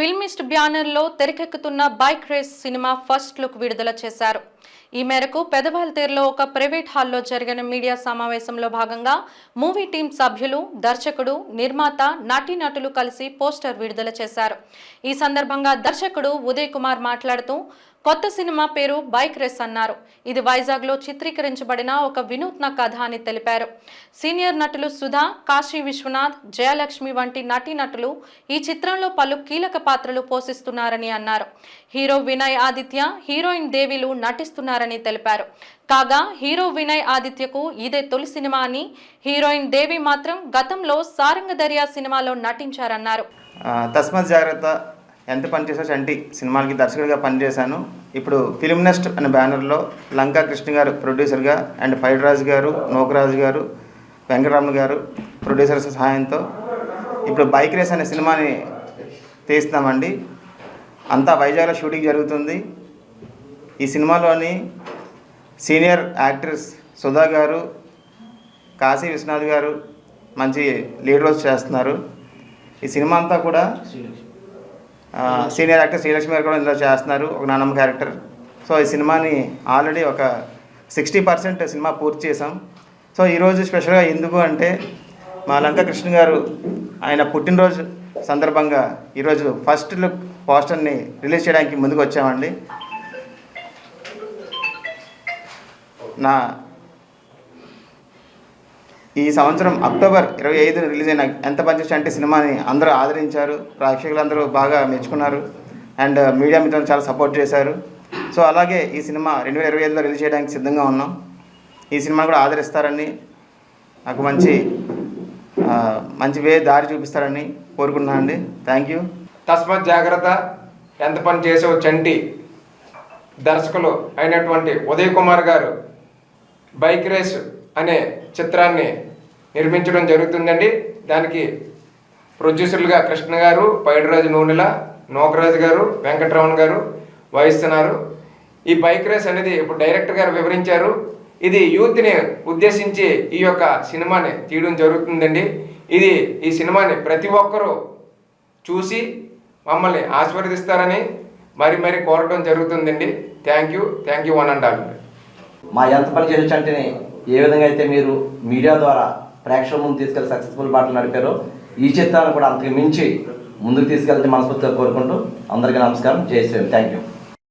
ఫిల్మిస్ట్ బ్యానర్లో తెరకెక్కుతున్న bike race సినిమా ఫస్ట్ లుక్ విడుదల చేశారు. ఈ మేరకు పెదవాల్తేరులో ఒక ప్రైవేట్ హాల్లో జరిగిన మీడియా సమావేశంలో భాగంగా మూవీ టీం సభ్యులు దర్శకుడు నిర్మాత నటీనటులు కలిసి పోస్టర్ విడుదల చేశారు. ఈ సందర్భంగా దర్శకుడు ఉదయ్ కుమార్ మాట్లాడుతూ కొత్త సినిమా పేరు బైక్ రేస్ అన్నారు. ఇది వైజాగ్లో చిత్రీకరించబడిన ఒక వినూత్న కథ అని తెలిపారు. సీనియర్ నటులు సుధా కాశీ విశ్వనాథ్ జయలక్ష్మి వంటి నటీనటులు ఈ చిత్రంలో పలు కీలక పాత్రలు పోషిస్తున్నారని అన్నారు. హీరో వినయ్ ఆదిత్య హీరోయిన్ దేవిలు నటిస్తున్నారని తెలిపారు. కాగా హీరో వినయ్ ఆదిత్యకు ఇదే తొలి సినిమా అని హీరోయిన్ దేవి మాత్రం గతంలో సారంగ దర్యా సినిమాలో నటించారన్నారు. తస్మత్ జాగ్రత్త ఎంత పనిచేసా చంటి? సినిమాలకి దర్శకుడిగా పనిచేశాను. ఇప్పుడు ఫిలిం నెస్ట్ అనే బ్యానర్లో లంకా కృష్ణ గారు ప్రొడ్యూసర్గా అండ్ ఫైడ్ రాజు గారు నోకరాజు గారు వెంకటరమణ గారు ప్రొడ్యూసర్స్ సహాయంతో ఇప్పుడు బైక్ రేస్ అనే సినిమాని తీస్తున్నామండి. అంతా వైజాగ్లో షూటింగ్ జరుగుతుంది. ఈ సినిమాలోని సీనియర్ యాక్టర్స్ సుధా గారు కాశీ విశ్వనాథ్ గారు మంచి లీడ్ రోల్స్ చేస్తున్నారు. ఈ సినిమా అంతా కూడా సీనియర్ యాక్టర్ శ్రీలక్ష్మి గారు కూడా ఇందులో చేస్తున్నారు ఒక నానమ్మ క్యారెక్టర్. సో ఈ సినిమాని ఆల్రెడీ ఒక సిక్స్టీ పర్సెంట్ సినిమా పూర్తి చేసాం సో ఈరోజు స్పెషల్గా ఎందుకు అంటే మా లంక కృష్ణ గారు ఆయన పుట్టినరోజు సందర్భంగా ఈరోజు ఫస్ట్ లుక్ పోస్టర్ని రిలీజ్ చేయడానికి ముందుకు వచ్చామండి. నా ఈ సంవత్సరం అక్టోబర్ ఇరవై ఐదు రిలీజ్ అయిన ఎంత పనిచేసి అంటే సినిమాని అందరూ ఆదరించారు. ప్రేక్షకులందరూ బాగా మెచ్చుకున్నారు. అండ్ మీడియా మిత్రులు చాలా సపోర్ట్ చేశారు. సో అలాగే ఈ సినిమా రెండు వేల ఇరవై ఐదులో రిలీజ్ చేయడానికి సిద్ధంగా ఉన్నాం. ఈ సినిమా కూడా ఆదరిస్తారని నాకు మంచి మంచి వే దారి చూపిస్తారని కోరుకుంటున్నాను అండి థ్యాంక్ యూ తస్మత్ జాగ్రత్త ఎంత పని చేసావు చంటి దర్శకులు అయినటువంటి ఉదయ్ కుమార్ గారు? బైక్ రేస్ అనే చిత్రాన్ని నిర్మించడం జరుగుతుందండి. దానికి ప్రొడ్యూసర్లుగా కృష్ణ గారు పైడిరాజు నూనెల నోకరాజు గారు వెంకటరమణ గారు వహిస్తున్నారు. ఈ బైక్ రేస్ అనేది ఇప్పుడు డైరెక్టర్ గారు వివరించారు. ఇది యూత్ని ఉద్దేశించి ఈ యొక్క సినిమాని తీయడం జరుగుతుందండి. ఇది ఈ సినిమాని ప్రతి ఒక్కరూ చూసి మమ్మల్ని ఆశీర్వదిస్తారని మరి మరి కోరడం జరుగుతుందండి. Thank you. Thank you one and all. మా ఎంత పని చేయొచ్చు అంటేనే ఏ విధంగా అయితే మీరు మీడియా ద్వారా ప్రేక్షకుల ముందు తీసుకెళ్ళి సక్సెస్ఫుల్ బాటలు నడిపారో ఈ చిత్రాన్ని కూడా అంతకు మించి ముందుకు తీసుకెళ్తే మనస్ఫూర్తిగా కోరుకుంటూ అందరికీ నమస్కారం. జై శ్రీరామ్. Thank you